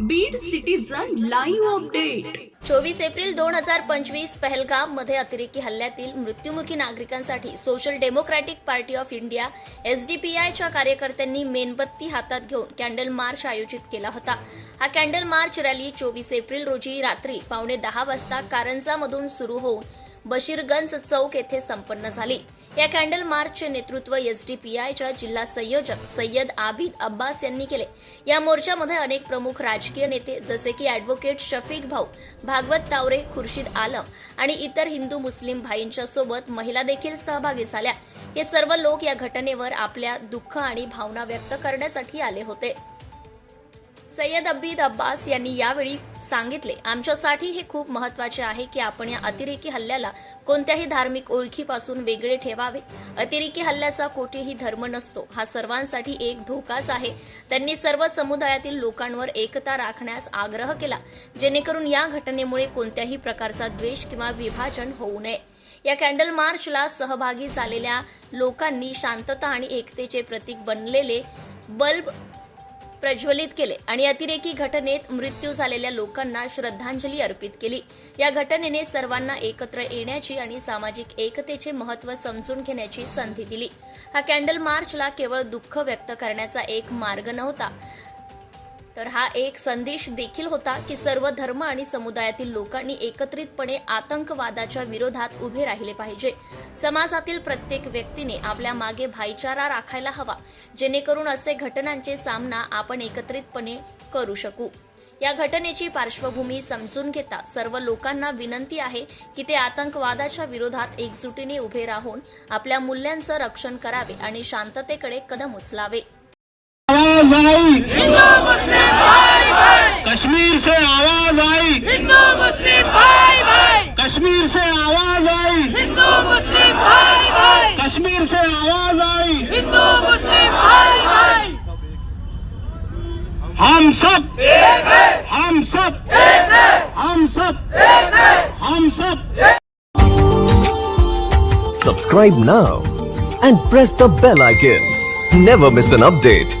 Beed citizen live update चोवीस April दोन हजार पंचवीस पहलगाममध्ये अतिरेकी हल्ल्यातील मृत्युमुखी नागरिकांसाठी Social Democratic Party of India एसडीपीआयच्या कार्यकर्त्यांनी मेणबत्ती हातात घेऊन कॅन्डल मार्च आयोजित केला होता. हा कॅन्डल मार्च रॅली चोवीस एप्रिल रोजी रात्री पावणे दहा वाजता कारंजामधून सुरू होऊन बशीरगंज चौक येथे संपन्न झाली. या कॅन्डल मार्चचे नेतृत्व एसडीपीआयच्या जिल्हा संयोजक सय्यद आबिद अब्बास यांनी केले. या मोर्चामध्ये अनेक प्रमुख राजकीय नेते जसे की अॅडव्होकेट शफीक भाऊ भागवत तावरे खुर्शीद आलम आणि इतर हिंदू मुस्लिम भाईंच्या सोबत महिला देखील सहभागी झाल्या. हे सर्व लोक या घटनेवर आपल्या दुःख आणि भावना व्यक्त करण्यासाठी आले होते. सय्यद अब्बीद अब्बास यांनी यावेळी सांगितले आमच्यासाठी हे खूप महत्त्वाचे आहे की आपण या अतिरेकी हल्ल्याला कोणत्याही धार्मिक ओळखीपासून वेगळे ठेवावे. अतिरेकी हल्ल्याचा कोठेही धर्म नसतो. हा सर्वांसाठी एक धोकाच आहे. त्यांनी सर्व समुदायातील लोकांवर एकता राखण्यास आग्रह केला. जेणेकरून या घटनेमुळे कोणत्याही प्रकारचा द्वेष किंवा विभाजन होऊ नये. या कॅन्डल मार्चला सहभागी झालेल्या लोकांनी शांतता आणि एकतेचे प्रतीक बनलेले बल्ब प्रज्वलित केले आणि अतिरेकी घटनेत मृत्यू झालेल्या लोकांना श्रद्धांजली अर्पित केली. या घटनेने सर्वांना एकत्र येण्याची आणि सामाजिक एकतेचे महत्त्व समजून घेण्याची संधी दिली. हा कॅन्डल मार्चला केवळ दुःख व्यक्त करण्याचा एक मार्ग नव्हता. तर हा एक संदेश देखील होता की सर्व धर्म आणि समुदायातील लोकांनी एकत्रितपणे आतंकवादाच्या विरोधात उभे राहिले पाहिजे. समाजातील प्रत्येक व्यक्तीने आपल्या मागे भाईचारा राखायला हवा. जेणेकरून असे घटनांचे सामना आपण एकत्रितपणे करू शकू. या घटनेची पार्श्वभूमी समजून घेता सर्व लोकांना विनंती आहे की ते आतंकवादाच्या विरोधात एकजुटीने उभे राहून आपल्या मूल्यांचं रक्षण करावे आणि शांततेकडे कदम उचलावे. आवाज आई हिंदू मुस्लिम भाई भाई हम सब एक है हम सब एक है हम सब एक है हम सब Subscribe now and press the bell icon. Never miss an update.